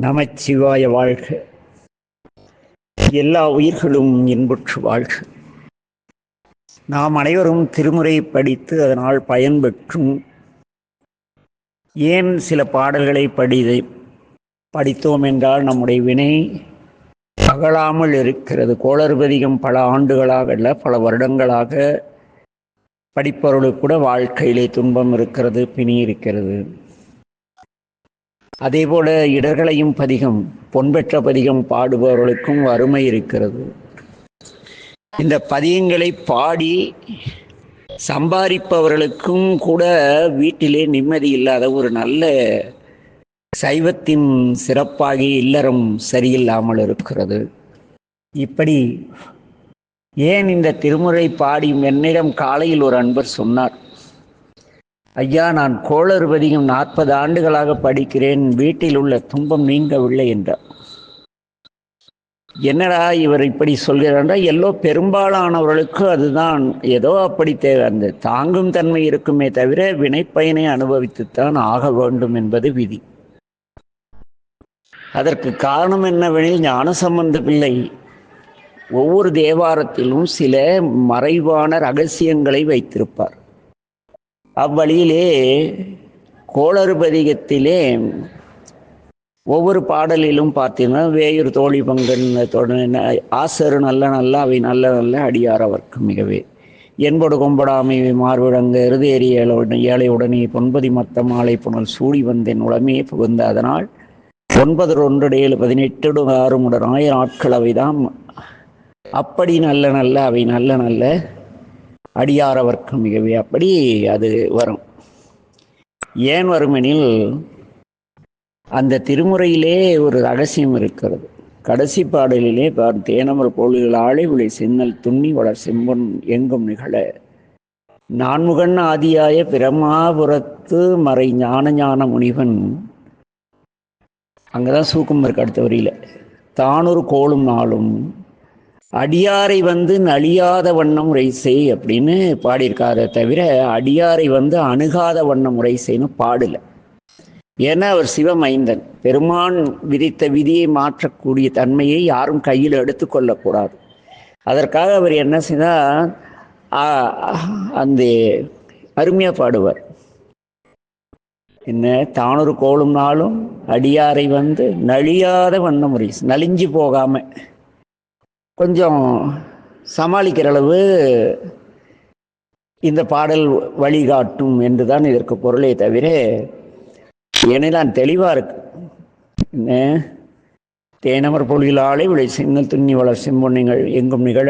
நமச்சிவாய வாழ்க. எல்லா உயிர்களும் இன்புற்று வாழ்க. நாம் அனைவரும் திருமுறை படித்து அதனால் பயன்பெற்றும் ஏன் சில பாடல்களை படிதை படித்தோம் என்றால் நம்முடைய வினை அகலாமல் இருக்கிறது. கோளறுபதிகம் பல ஆண்டுகளாக அல்ல பல வருடங்களாக படிப்பவர்களுக்கு கூட வாழ்க்கையிலே துன்பம் இருக்கிறது பிணி இருக்கிறது. அதேபோல இடர்களையும் பதிகம் பொன்பெற்ற பதிகம் பாடுபவர்களுக்கும் வறுமை இருக்கிறது. இந்த பதியங்களை பாடி சம்பாதிப்பவர்களுக்கும் கூட வீட்டிலே நிம்மதி இல்லாத ஒரு நல்ல சைவத்தின் சிறப்பாகி இல்லறம் சரியில்லாமல் இருக்கிறது. இப்படி ஏன் இந்த திருமுறை பாடி என்னிடம் காலையில் ஒரு அன்பர் சொன்னார்? ஐயா நான் கோளறுபதியும் நாற்பது ஆண்டுகளாக படிக்கிறேன். வீட்டில் உள்ள துன்பம் நீங்கவில்லை என்றார். என்னடா இவர் இப்படி சொல்கிறார்? எல்லோ பெரும்பாலானவர்களுக்கு அதுதான் ஏதோ அப்படி தேவை. அந்த தாங்கும் தன்மை இருக்குமே தவிர வினைப்பயனை அனுபவித்துத்தான் ஆக வேண்டும் என்பது விதி. அதற்கு காரணம் என்னவெனில் ஞானசம்பந்த பிள்ளை ஒவ்வொரு தேவாரத்திலும் சில மறைவான ரகசியங்களை வைத்திருப்பார். அவ்வழியிலே கோளறுபதிகத்திலே ஒவ்வொரு பாடலிலும் பார்த்தீங்கன்னா வேயூர் தோழி பங்கன் ஆசரு நல்ல நல்ல அவை நல்ல நல்ல அடியார் அவர்க்கு மிகவே. என்படு கொம்படாமை மார்விடங்க இருதேறி ஏழை ஏழையுடனே பொன்பதி மத்த மாலை புனல் சூடி வந்தேன் உளமே புகுந்த அதனால் ஒன்பது ஒன்று ஏழு பதினெட்டு ஆறு முடன் ஆயிரம் ஆட்கள் அவைதான் அப்படி நல்ல நல்ல அவை நல்ல நல்ல அடியாரவர்க்கு மிகவே. அப்படி அது வரும். ஏன் வருமெனில் அந்த திருமுறையிலே ஒரு ரகசியம் இருக்கிறது. கடைசி பாடலிலே பார் தேனமர் பொருள்கள் ஆளை விளை சின்னல் துண்ணி வளர் செம்பொன் எங்கும் நிகழ. நான்முகன் ஆதியாய பிரமாபுரத்து மறை ஞான ஞான முனிவன். அங்கதான் சூக்கம் இருக்கு அடுத்த வரியில. தானொரு கோளும் நாளும் அடியாரை வந்து நலியாத வண்ணம் செய் அப்படின்னு பாடியிருக்காரு தவிர அடியாரை வந்து அணுகாத வண்ணம் உரைசைன்னு பாடல. ஏன்னா அவர் சிவமைந்தன். பெருமான் விதித்த விதியை மாற்றக்கூடிய தன்மையை யாரும் கையில் எடுத்துக்கொள்ளக்கூடாது அதற்காக அவர் என்ன செய்தால் அந்த அருமையாக பாடுவார். என்ன தானொரு கோளும் நாளும் அடியாரை வந்து நலியாத வண்ணம் முறை நலிஞ்சு போகாமல் கொஞ்சம் சமாளிக்கிற அளவு இந்த பாடல் வழிகாட்டும் என்றுதான் இதற்கு பொருளே தவிர ஏனெல்லாம் தெளிவாக இருக்கு. என்ன? தேனமர் பொழிலாளை விளை சின்னல் துண்ணி வளர் செம்பொன்னிகள் எங்கும் நிகழ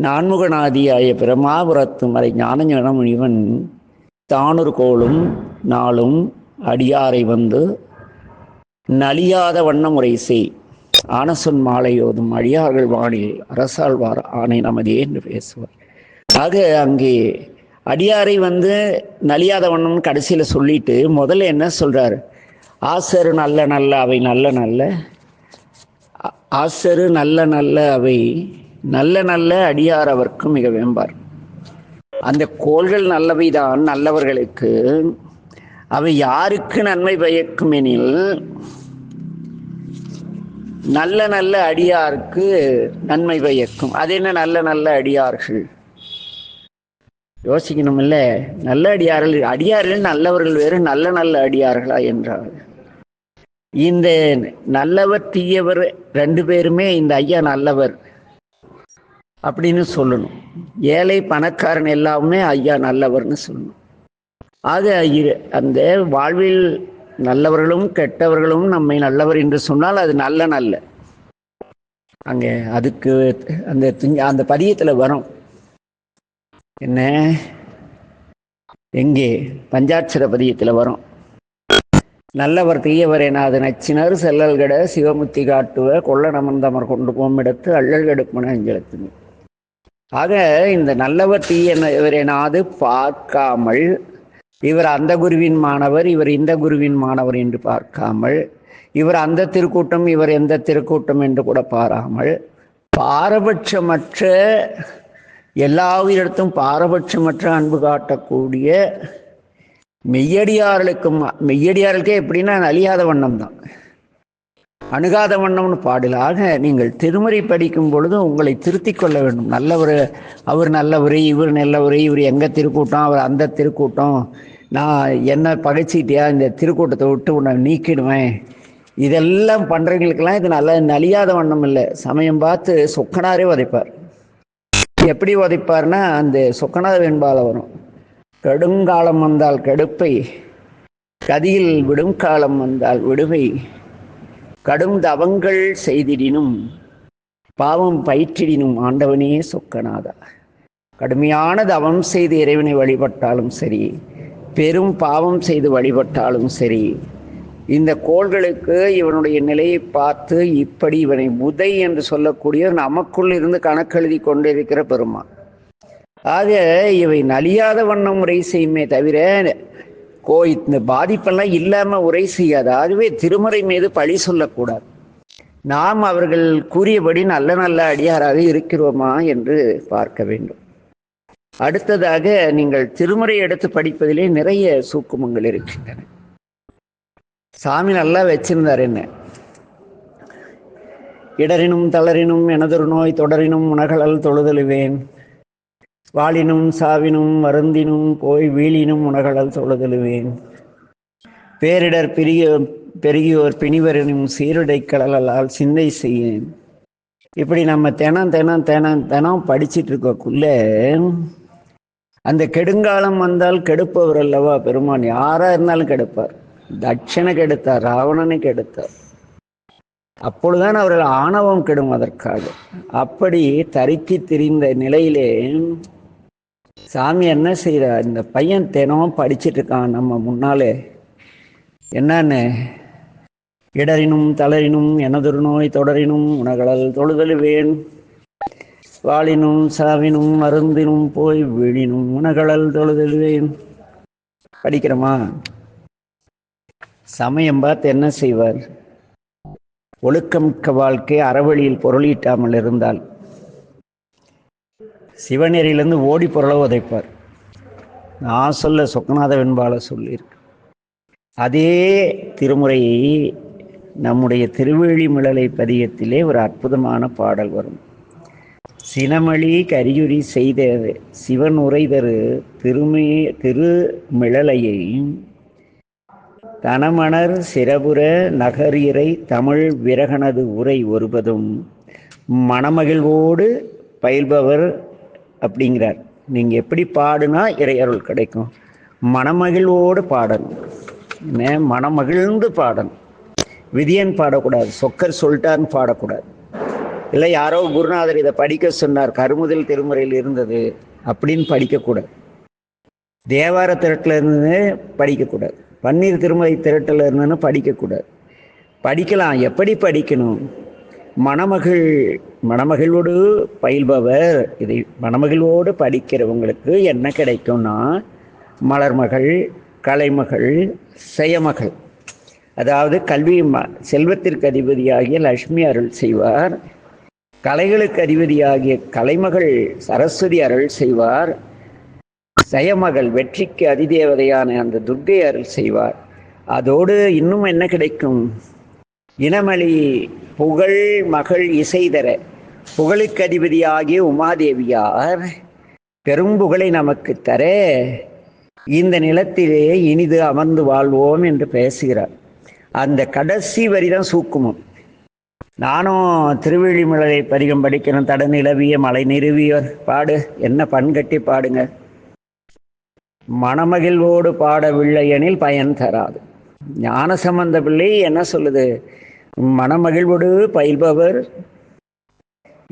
நான்முகநாதியாய பிரமாபுரத்து மறை ஞான முனிவன் தானொரு கோளும் நாளும் அடியாரை வந்து நலியாத வண்ண முறை செய். ஆனசொன் மாலையோதும் அழியார்கள் வாணியில் அரசாழ்வார் ஆணை நமதே என்று பேசுவார். ஆக அங்கே அடியாரை வந்து நலியாத கடைசியில் சொல்லிட்டு முதல்ல என்ன சொல்கிறார் ஆசரு நல்ல நல்ல அவை நல்ல நல்ல. ஆசரு நல்ல நல்ல அவை நல்ல நல்ல அடியார் அவர்க்கும் மிக வேம்பார் அந்த கோள்கள் நல்லவை தான் நல்லவர்களுக்கு. அவை யாருக்கு நன்மை பயக்கும் எனில் நல்ல நல்ல அடியாருக்கு நன்மை பயக்கும். அது என்ன நல்ல நல்ல அடியார்கள்? யோசிக்கணும் இல்ல நல்ல அடியார்கள் அடியார்கள் நல்லவர்கள் வேறு நல்ல நல்ல அடியார்களா என்றார். இந்த நல்லவர் தீயவர் ரெண்டு பேருமே இந்த ஐயா நல்லவர் அப்படின்னு சொல்லணும். ஏழை பணக்காரன் எல்லாமே ஐயா நல்லவர்னு சொல்லணும். ஆக அந்த வாழ்வில் நல்லவர்களும் கெட்டவர்களும் நம்மை நல்லவர் என்று சொன்னால் அது நல்ல நல்ல. அங்கே அதுக்கு அந்த அந்த பதியத்தில் வரும். என்ன? எங்கே? பஞ்சாட்சர பதியத்தில் வரும். நல்லவர் தீயவர் என அது நச்சினர். செல்லல்கட சிவமுத்தி காட்டுவ கொள்ள நமந்தமர் கொண்டு போம் இடத்து அள்ளல் கெடுப்பன அஞ்சலத்து ஆக இந்த நல்லவர் தீயவர் எனாது பார்க்காமல் இவர் அந்த குருவின் மாணவர் இவர் இந்த குருவின் மாணவர் என்று பார்க்காமல் இவர் அந்த திருக்கூட்டம் இவர் எந்த திருக்கூட்டம் என்று கூட பாராமல் பாரபட்சமற்ற எல்லா உயிரிடத்தும் பாரபட்சமற்ற அன்பு காட்டக்கூடிய மெய்யடியார்களுக்கும் மெய்யடியார்களுக்கே எப்படின்னா அழியாத வண்ணம் தான் அணுகாத வண்ணம்னு பாடலாக நீங்கள் திருமுறை படிக்கும் பொழுது உங்களை திருத்திக் கொள்ள வேண்டும். நல்லவர் அவர் நல்லவர் இவர் நல்லவர் இவர் எங்கள் திருக்கூட்டம் அவர் அந்த திருக்கூட்டம். நான் என்ன பகைச்சிட்டியா இந்த திருக்கூட்டத்தை விட்டு உன்னை நீக்கிடுவேன். இதெல்லாம் பண்ணுறவங்களுக்கெல்லாம் இது நல்ல நலியாத வண்ணம் இல்லை. சமயம் பார்த்து சொக்கனாரே உதைப்பார். எப்படி உதைப்பார்னா அந்த சொக்கனார் வெண்பால வரும். கடுங்காலம் வந்தால் கடுப்பை கதியில் விடும் காலம் வந்தால் விடுவை கடும் தவங்கள் செய்திடினும் பாவம் பயிற்றிடினும் ஆண்டவனே சொக்கநாதா. கடுமையான தவம் செய்து இறைவனை வழிபட்டாலும் சரி பெரும் பாவம் செய்து வழிபட்டாலும் சரி இந்த கோள்களுக்கு இவனுடைய நிலையை பார்த்து இப்படி இவனை உதை என்று சொல்லக்கூடிய நமக்குள் இருந்து கணக்கெழுதி கொண்டிருக்கிற பெருமான். ஆக இவை நலியாத வண்ணம் முறை செய்யுமே தவிர கோ இந்த பாதிப்பெல்லாம் இல்லாமல் உரை செய்யாது. அதுவே திருமறை மீது பழி சொல்லக்கூடாது. நாம் அவர்கள் கூறியபடி நல்ல நல்ல அடியாராக இருக்கிறோமா என்று பார்க்க வேண்டும். அடுத்ததாக நீங்கள் திருமுறை எடுத்து படிப்பதிலே நிறைய சூக்குமங்கள் இருக்கின்றன. சாமி நல்லா வச்சிருந்தார் என்ன? இடரினும் தளரினும் எனதொரு நோய் தொடரினும் உணகலல் தொழுதழுவேன் வாளினும் சாவினும் மருந்தினும் போய் வீழினும் உணகழல் தொழுதலுவேன். பேரிடர் பெரிய பெருகியோர் பிணிவரனும் சீருடை கடலால் சிந்தை செய்யேன். இப்படி நம்ம தினம் தினம் தினம் தினம் படிச்சிட்டு இருக்கக்குள்ள அந்த கெடுங்காலம் வந்தால் கெடுப்பவர் அல்லவா பெருமான்? யாரா இருந்தாலும் கெடுப்பார். தட்சனை கெடுத்தார் ராவணனை கெடுத்தார். அப்பொழுதுதான் அவர்கள் ஆணவம் கெடும் அதற்காக. அப்படி தரிக்கி திரிந்த நிலையிலே சாமி என்ன செய்தார் இந்த பையன் தினமும் படிச்சிட்டு இருக்கான் நம்ம முன்னாலே. என்னன்னு? இடரினும் தளரினும் எனதொரு நோய் தொடரினும் உனகளல் தொழுதழுவேன். வாளினும் சாவினும் மருந்தினும் போய் விழினும் உனகளல் தொழுதழுவேன். படிக்கிறோமா? சமயம் பார்த்து என்ன செய்வார்? ஒழுக்கமிக்க வாழ்க்கை அறவழியில் பொருளீட்டாமல் இருந்தால் சிவநெறியிலேருந்து ஓடி பொருளவு உதைப்பார். நான் சொல்ல சொக்கநாத வெண்பால சொல்லியிருக்கு. அதே திருமுறையை நம்முடைய திருவேழிமிழலை பதியத்திலே ஒரு அற்புதமான பாடல் வரும். சினமளி கரியுரி செய்த சிவன் உரைதரு திருமே திருமிழலையை தனமணர் சிறபுற நகரியரை தமிழ் விரகனது உரை ஒருபதும் மணமகிழ்வோடு பயில்பவர் அப்படிங்கிறார். நீங்கள் எப்படி பாடுனா இறையருள் கிடைக்கும். மனமகிழ்வோடு பாடணும் என்ன? மனமகிழ்ந்து பாடணும் விதியன் பாடக்கூடாது. சொக்கர் சொல்லிட்டார்னு பாடக்கூடாது. இல்லை யாரோ குருநாதர் இதை படிக்க சொன்னார். கருமுதல் திருமுறையில் இருந்தது அப்படின்னு படிக்கக்கூடாது. தேவார திரட்டில் இருந்து படிக்கக்கூடாது. பன்னீர் திருமலை திரட்டில் இருந்துன்னு படிக்கக்கூடாது. படிக்கலாம். எப்படி படிக்கணும்? மணமகள் மணமகளோடு பயில்பவர். இதை மணமகளோடு படிக்கிறவங்களுக்கு என்ன கிடைக்கும்னா மலர்மகள் கலைமகள் செயமகள். அதாவது கல்வி ம செல்வத்திற்கு அதிபதியாகிய லட்சுமி அருள் செய்வார். கலைகளுக்கு அதிபதியாகிய கலைமகள் சரஸ்வதி அருள் செய்வார். செயமகள் வெற்றிக்கு அதிதேவதையான அந்த துர்கை அருள் செய்வார். அதோடு இன்னும் என்ன கிடைக்கும்? இனமளி புகழ் மகள் இசைதர புகழுக்கு அதிபதியாகிய உமாதேவியார் பெரும் புகழை நமக்கு தர இந்த நிலத்திலே இனிது அமர்ந்து வாழ்வோம் என்று பேசுகிறார். அந்த கடைசி வரிதான் சூக்குமம். நானும் திருவிழிமலரை பதிகம் படிக்கிறேன் தட நிலவிய மலை நிறுவியர் பாடு என்ன பண்கட்டி பாடுங்க. மணமகிழ்வோடு பாடவில்லை எனில் பயன் தராது. ஞான சம்பந்த பிள்ளை என்ன சொல்லுது? மனமகிழ்வோடு பயில்பவர்.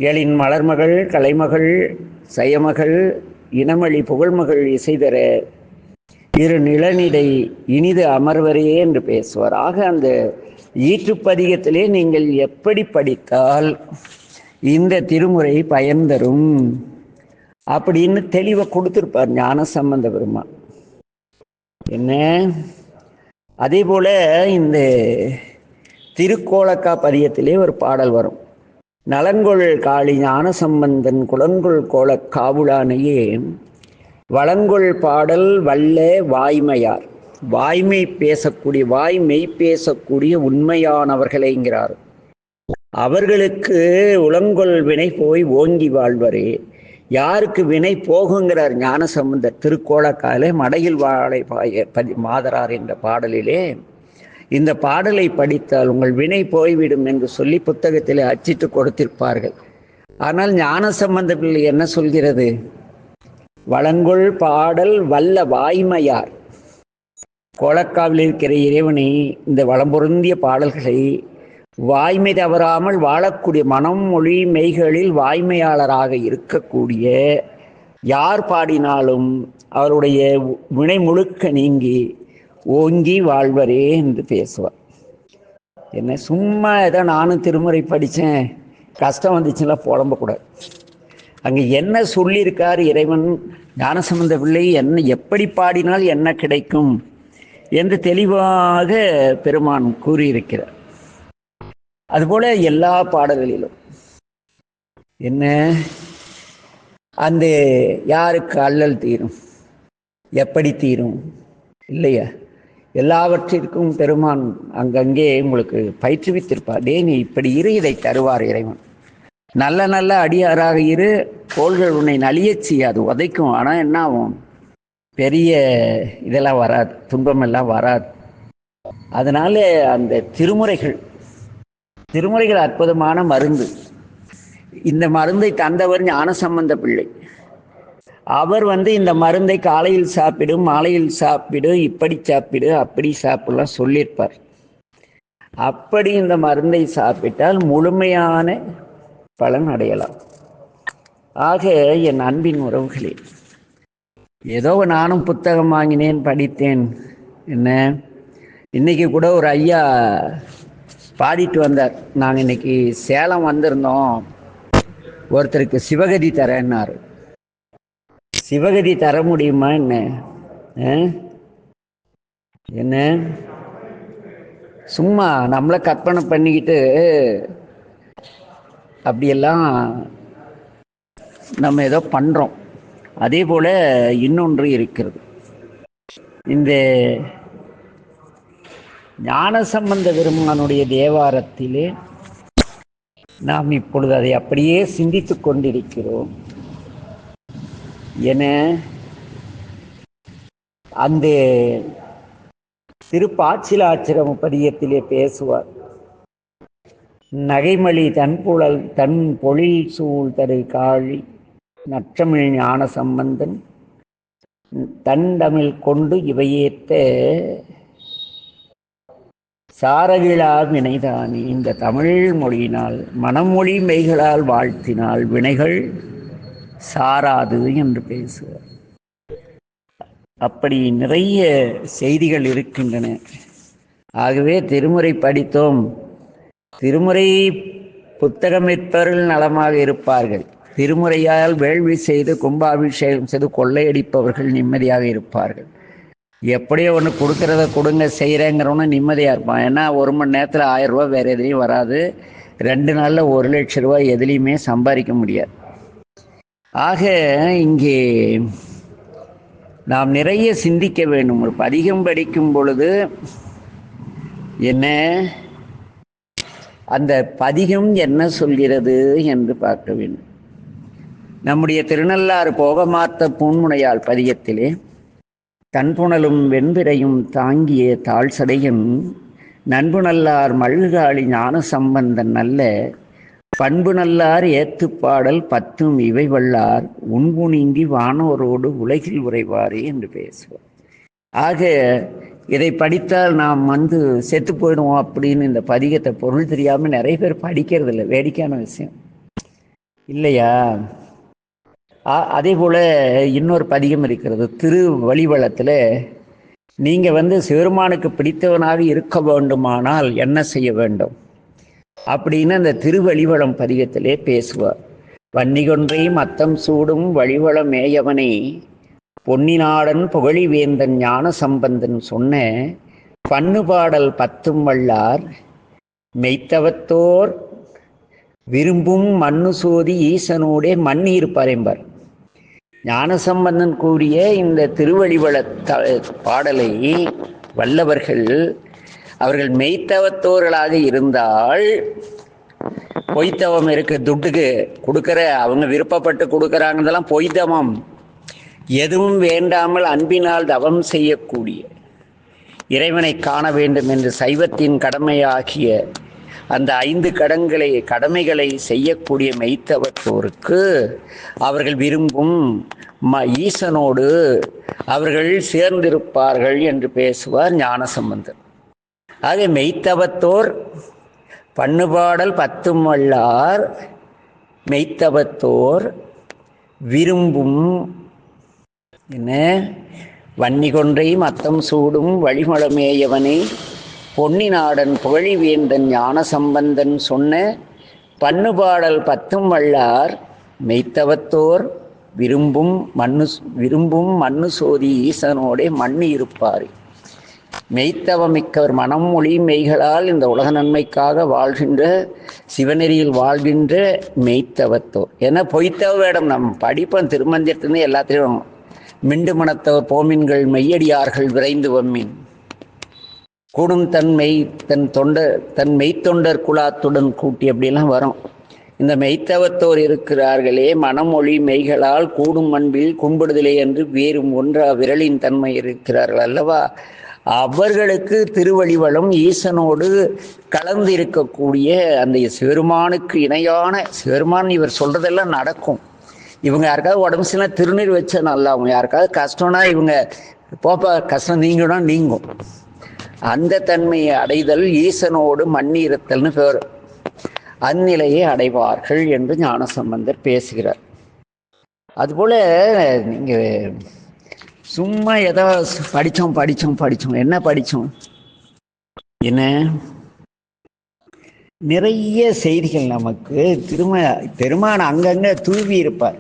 எழின் மலர்மகள் கலைமகள் சயமகள் இனமளி புகழ்மகள் இசைதர. இரு நிலநிலை இனிது அமர்வரே என்று பேசுவார். ஆக அந்த ஈற்றுப்பதிகத்திலே நீங்கள் எப்படி படித்தால் இந்த திருமுறை பயன் தரும்? அப்படின்னு தெளிவை கொடுத்துருப்பார் ஞான சம்பந்த பெருமா என்ன? அதே போல இந்த திருக்கோலக்கா பதியத்திலே ஒரு பாடல் வரும். நலங்கொள் காளி ஞான சம்பந்தன் குளங்கொள் கோல காவுளானையே வளங்கொள் பாடல் வல்ல வாய்மையார். வாய்மை பேசக்கூடிய வாய்மை பேசக்கூடிய உண்மையானவர்களேங்கிறார். அவர்களுக்கு உளங்கொள் வினை போய் ஓங்கி வாழ்வரே. யாருக்கு வினை போகுங்கிறார் ஞானசம்பந்தர். திருக்கோலக்காலே மடையில் வாழை பாய பதி மாதரார் என்ற பாடலிலே இந்த பாடலை படித்தால் உங்கள் வினை போய்விடும் என்று சொல்லி புத்தகத்தில் அச்சிட்டு கொடுத்திருப்பார்கள். ஆனால் ஞானசம்பந்த பிள்ளை என்ன சொல்கிறது? வளங்கொள் பாடல் வல்ல வாய்மையார். கோலக்காவில் இருக்கிற இறைவனை இந்த வளம் பொருந்திய பாடல்களை வாய்மை தவறாமல் வாழக்கூடிய மனம் மொழி மெய்களில் வாய்மையாளராக இருக்கக்கூடிய யார் பாடினாலும் அவருடைய வினை முழுக்க நீங்கி ஓங்கி வாழ்வரே என்று பேசுவார். என்ன சும்மா ஏதோ நானும் திருமுறை படித்தேன் கஷ்டம் வந்துச்சுன்னா புலம்பக்கூடாது அங்கே என்ன சொல்லியிருக்கார் இறைவன்? ஞானசம்பந்த பிள்ளை என்ன எப்படி பாடினால் என்ன கிடைக்கும் என்று தெளிவாக பெருமான் கூறியிருக்கிறார். அதுபோல எல்லா பாடல்களிலும். என்ன? அந்த யாருக்கு அல்லல் தீரும்? எப்படி தீரும்? இல்லையா? எல்லாவற்றிற்கும் பெருமான் அங்கங்கே உங்களுக்கு பயிற்றுவித்திருப்பார். டே நீ இப்படி இரு இதை தருவார் இறைவன். நல்ல நல்ல அடியாராக இரு கோள்கள் உன்னை நலியச் செய்யாது உதைக்கும். ஆனால் என்ன ஆகும்? பெரிய இதெல்லாம் வராது துன்பமெல்லாம் வராது. அதனால அந்த திருமுறைகள் திருமுறைகள் அற்புதமான மருந்து. இந்த மருந்தை தந்தவர் ஞானசம்பந்த பிள்ளை. அவர் வந்து இந்த மருந்தை காலையில் சாப்பிடு மாலையில் சாப்பிடு இப்படி சாப்பிடு அப்படி சாப்பிடலாம் சொல்லியிருப்பார். அப்படி இந்த மருந்தை சாப்பிட்டால் முழுமையான பலன் அடையலாம். ஆக என் அன்பின் உறவுகளே ஏதோ நானும் புத்தகம் வாங்கினேன் படித்தேன் என்ன? இன்னைக்கு கூட ஒரு ஐயா பாடிட்டு வந்தார். நாங்கள் இன்னைக்கு சேலம் வந்திருந்தோம். ஒருத்தருக்கு சிவகதி தரேன்னாரு. சிவகதி தர முடியுமா என்ன? ஆ? என்ன? சும்மா நம்மளை கற்பனை பண்ணிக்கிட்டு அப்படியெல்லாம் நம்ம ஏதோ பண்ணுறோம் அதே போல் இன்னொன்று இருக்கிறது. இந்த ஞானசம்பந்த பெருமானுடைய தேவாரத்திலே நாம் இப்பொழுது அதை அப்படியே சிந்தித்து கொண்டிருக்கிறோம். என அந்த திருப்பாச்சிலாச்சிரம பதியத்திலே பேசுவார். நகைமலி தன்புழல் தன் பொழில் சூழ் தரு காழி நற்றமிழ் ஞான சம்பந்தன் தன் தமிழ் கொண்டு இவையேத்த சாரகிழா வினைதானே. இந்த தமிழ் மொழியினால் மனமொழி மெய்களால் வாழ்த்தினால் வினைகள் சாராது என்று பேசுவார். அப்படி நிறைய செய்திகள் இருக்கின்றன. ஆகவே திருமுறை படித்தோம். திருமுறை புத்தகமிற்பவர்கள் நலமாக இருப்பார்கள். திருமுறையால் வேள்வி செய்து கும்பாபிஷேகம் செய்து கொள்ளையடிப்பவர்கள் நிம்மதியாக இருப்பார்கள். எப்படியோ ஒன்று கொடுக்கறத கொடுங்க செய்கிறேங்கிறவனு நிம்மதியாக இருப்பான். ஏன்னா ஒரு மணி நேரத்தில் ஆயிரம் ரூபா வேறு எதுலேயும் வராது. ரெண்டு நாளில் ஒரு லட்ச ரூபாய் எதுலேயுமே சம்பாதிக்க முடியாது. ஆக இங்கே நாம் நிறைய சிந்திக்க வேண்டும். ஒரு பதிகம் படிக்கும் பொழுது என்ன? அந்த பதிகம் என்ன சொல்கிறது என்று பார்க்க வேண்டும். நம்முடைய திருநள்ளாறு போகமாத்த பூன்முனையால் பதியத்திலே தன்புணலும் வெண்பிறையும் தாங்கிய தாழ்சடையும் நண்புநல்லார் மழுகாளி ஞான சம்பந்தன் நல்ல பண்பு நல்லார் ஏத்துப்பாடல் பத்தும் இவை வல்லார் உண்பு நீங்கி வானோரோடு உலகில் உறைவாரே என்று பேசுவார். ஆக இதை படித்தால் நாம் வந்து செத்து போயிடுவோம் அப்படின்னு இந்த பதிகத்தை பொருள் தெரியாமல் நிறைய பேர் படிக்கிறது இல்லை வேடிக்கையான விஷயம். இல்லையா? ஆ- அதே போல் இன்னொரு பதிகம் இருக்கிறது திரு வழிவளத்தில் நீங்கள் வந்து சிவருமானுக்கு பிடித்தவனாக இருக்க வேண்டுமானால் என்ன செய்ய வேண்டும்? அப்படின்னு அந்த திருவழிவளம் பதிகத்திலே பேசுவார். வன்னிகொன்றை மத்தம் சூடும் வழிவள மேயவனை பொன்னிநாடன் புகழிவேந்தன் ஞான சம்பந்தன் சொன்ன பன்னுபாடல் பத்தும் வல்லார் மெய்த்தவத்தோர் விரும்பும் மண்ணு சோதி ஈசனோடே மண்ணி இருப்பார் என்பார் ஞானசம்பந்தன் கூறிய இந்த திருவழிவள த- பாடலை வல்லவர்கள் அவர்கள் மெய்த்தவத்தோர்களாக இருந்தால் பொய்த்தவம் இருக்கு துட்டுக்கு கொடுக்குற அவங்க விருப்பப்பட்டு கொடுக்குறாங்கதெல்லாம் பொய்த்தவம். எதுவும் வேண்டாமல் அன்பினால் தவம் செய்யக்கூடிய இறைவனை காண வேண்டும் என்று சைவத்தின் கடமையாகிய அந்த ஐந்து கடன்களை கடமைகளை செய்யக்கூடிய மெய்த்தவத்தோருக்கு அவர்கள் விரும்பும் ம ஈசனோடு அவர்கள் சேர்ந்திருப்பார்கள் என்று பேசுவார் ஞானசம்பந்தர். அது மெய்த்தவத்தோர் பண்ணுபாடல் பத்தும் வல்லார் மெய்த்தவத்தோர் விரும்பும் என்ன? வன்னி கொன்றை மத்தம் சூடும் வழிமளமேயவனை பொன்னி நாடன் புகழி ஞான சம்பந்தன் சொன்ன பண்ணுபாடல் பத்தும் வல்லார் மெய்த்தவத்தோர் விரும்பும் மண்ணு விரும்பும் மண்ணு சோதி ஈசனோடே மண்ணி இருப்பார் மெய்த்தவமிக்கவர் மனம் மொழி மெய்களால் இந்த உலக நன்மைக்காக வாழ்கின்ற சிவநெறியில் வாழ்கின்ற மெய்த்தவத்தோர். ஏன்னா பொய்த்தவ வேடம் நம் படிப்போம் திருமந்திரத்துலேருந்து எல்லாத்திலையும் மிண்டு மனத்தவர் போமின்கள் மெய்யடியார்கள் விரைந்து வம்மின். கூடும் தன் மெய் தன் தொண்ட தன் மெய்த்தொண்டர் குலாத்துடன் கூட்டி அப்படிலாம் வரும். இந்த மெய்த்தவத்தோர் இருக்கிறார்களே மனமொழி மெய்களால் கூடும் அன்பில் கும்பிடுதலே என்று வேறும் ஒன்றா விரலின் தன்மை இருக்கிறார்கள் அல்லவா? அவர்களுக்கு திருவழிவளம் ஈசனோடு கலந்து இருக்கக்கூடிய அந்த சிவருமானுக்கு இணையான சிவருமான் இவர் சொல்றதெல்லாம் நடக்கும். இவங்க யாருக்காவது உடம்பு சில திருநீர் வச்சா நல்லா அவங்க யாருக்காவது கஷ்டம்னா இவங்க போப்பா கஷ்டம் நீங்கன்னா நீங்கும். அந்த தன்மையை அடைதல் ஈசனோடு மண்ணீரத்தல்னு பேர். அந்நிலையை அடைவார்கள் என்று ஞானசம்பந்தர் பேசுகிறார். அதுபோல நீங்கள் சும்மா ஏதோ படித்தோம் படித்தோம் படித்தோம் என்ன படித்தோம் என்ன? நிறைய செய்திகள் நமக்கு திரும பெருமான் அங்கங்கே தூவி இருப்பார்.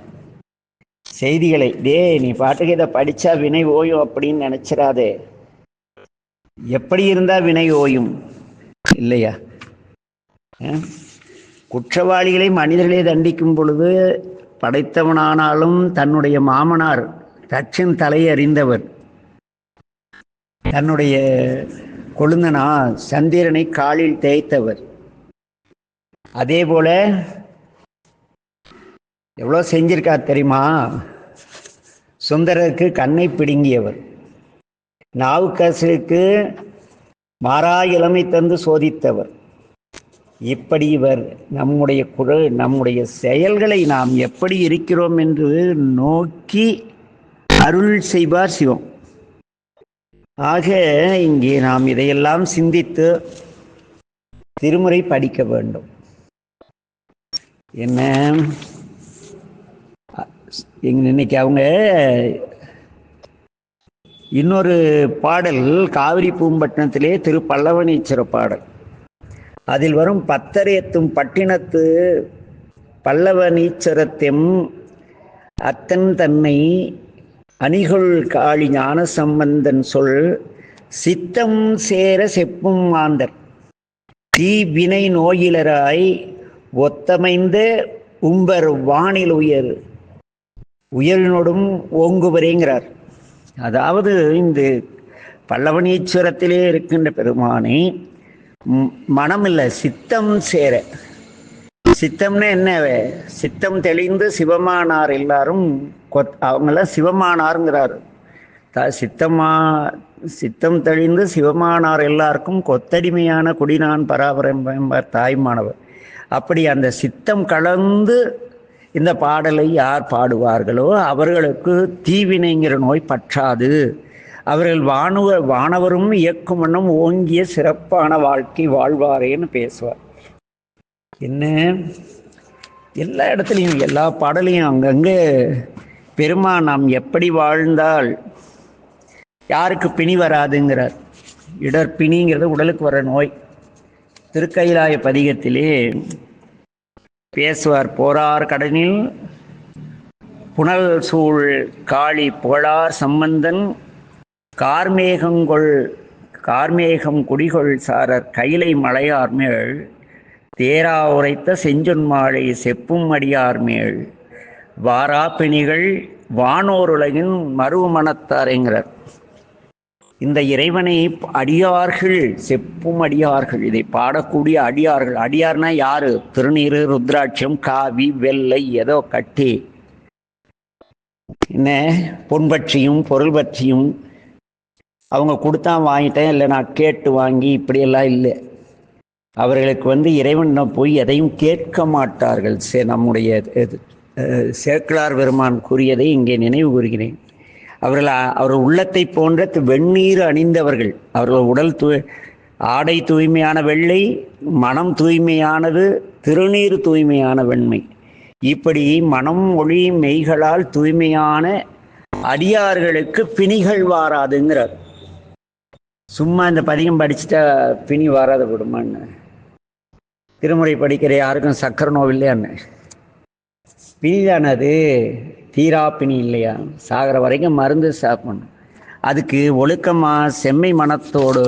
செய்திகளை டே நீ பாட்டுக்கு இதை படித்தா வினை ஓயும் அப்படின்னு நினச்சிடாதே. எப்படி இருந்தால் வினை ஓயும்? இல்லையா? குற்றவாளிகளை மனிதர்களை தண்டிக்கும் பொழுது படைத்தவனானாலும் தன்னுடைய மாமனார் தச்சின் தலையை அறிந்தவர் தன்னுடைய கொழுந்தனா சந்திரனை காலில் தேய்த்தவர். அதே போல எவ்வளோ செஞ்சிருக்கா தெரியுமா? சுந்தரருக்கு கண்ணை பிடுங்கியவர். நாவுக்கசுக்கு மாறா இளமை தந்து சோதித்தவர். இப்படி இவர் நம்முடைய குரல் நம்முடைய செயல்களை நாம் எப்படி இருக்கிறோம் என்று நோக்கி அருள் செய்வார் சிவம். ஆக இங்கே நாம் இதையெல்லாம் சிந்தித்து திருமுறை படிக்க வேண்டும். என்ன? இன்னைக்கு அவங்க இன்னொரு பாடல் காவிரி பூம்பட்டினத்திலே திருப்பல்லவனீச்சர பாடல். அதில் வரும் பத்தரையத்தும் பட்டினத்து பல்லவனீச்சரத்தும் அத்தன் தன்னை அணிகொள் காளி ஞான சம்பந்தன் சொல் சித்தம் சேர செப்பும் மாந்தர். தீ வினை நோயிலராய் ஒத்தமைந்த உம்பர் வானில் உயர். உயரினோடும் ஓங்குவரேங்கிறார். அதாவது இந்த பல்லவனீஸ்வரத்திலே இருக்கின்ற பெருமானை மனமில்லை மனம் இல்லை சித்தம் சேர. சித்தம்னு என்ன சித்தம் தெளிந்து சிவமானார் எல்லாரும் கொத் அவங்களாம் சிவமானாருங்கிறாரு. த சித்தமா சித்தம் தெளிந்து சிவமானார் எல்லாருக்கும் கொத்தடிமையான குடிநான் பராபரம் என்பார் தாய்மானவர். அப்படி அந்த சித்தம் கலந்து இந்த பாடலை யார் பாடுவார்களோ அவர்களுக்கு தீவினைங்கிற நோய் பற்றாது. அவர்கள் வானுவ வானவரும் இயக்குமன்னும் ஓங்கிய சிறப்பான வாழ்க்கை வாழ்வாரேன்னு பேசுவார். என்ன? எல்லா இடத்துலையும் எல்லா பாடலையும் அங்கங்கே பெருமா நாம் எப்படி வாழ்ந்தால் யாருக்கு பிணி வராதுங்கிறார். இடர் பிணிங்கிறது உடலுக்கு வர நோய். திருக்கைலாய பதிகத்திலே பேசுவார் போரார் கடனில் புனல் சூழ் காளி புகழார் சம்பந்தன் கார்மேகங்கொள் கார்மேகம் குடிகொள் சாரர் கைலை மலையார் மேல் தேரா உரைத்த செஞ்சொன் மாலை செப்பும் அடியார் மேல். வாரா பிணிகள் வானோருலகின் மறுவு இந்த இறைவனை அடியார்கள் செப்பும் அடியார்கள் இதை பாடக்கூடிய அடியார்கள். அடியார்னா யாரு? திருநீரு ருத்ராட்சம் காவி வெள்ளை ஏதோ கட்டி. என்ன? பொன் பற்றியும் பொருள் பற்றியும். அவங்க கொடுத்தா வாங்கிட்டேன் இல்லை நான் கேட்டு வாங்கி இப்படியெல்லாம் இல்லை. அவர்களுக்கு வந்து இறைவன் போய் எதையும் கேட்க மாட்டார்கள். சே நம்முடைய இது, பெருமான் கூறியதை இங்கே நினைவு கூறுகிறேன். அவர்கள் அவர் உள்ளத்தை போன்ற வெந்நீர் அணிந்தவர்கள். அவர்கள் உடல் தூ ஆடை தூய்மையான வெள்ளை மனம் தூய்மையானது திருநீர் தூய்மையான வெண்மை. இப்படி மனம் ஒளி மெய்களால் தூய்மையான அடியார்களுக்கு பிணிகள் வாராதுங்கிறார். சும்மா இந்த பதிகம் படிச்சுட்டா பிணி வாராத விடுமான்னு திருமுறை படிக்கிற யாருக்கும் சக்கர நோவில்லையான்னு பிணிதானது தீரா பிணி இல்லையா? சாகிற வரைக்கும் மருந்து சாப்பிடணும். அதுக்கு ஒழுக்கமாக செம்மை மனத்தோடு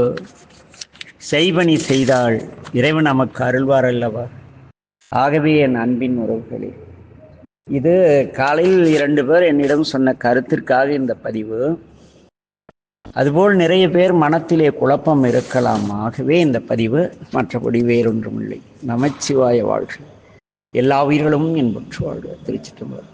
செய்வனி செய்தால் இறைவன் நமக்கு அருள்வார் அல்லவா? ஆகவே என் அன்பின் உறவுகளே இது காலையில் இரண்டு பேர் என்னிடம் சொன்ன கருத்திற்காக இந்த பதிவு. அதுபோல் நிறைய பேர் மனத்திலே குழப்பம் இருக்கலாம். ஆகவே இந்த பதிவு மற்றபடி வேறொன்றுமில்லை. நமச்சிவாய வாழ்க. எல்லா உயிர்களும் என்பற்று வாழ்க. திருச்சிற்றம்பலம்.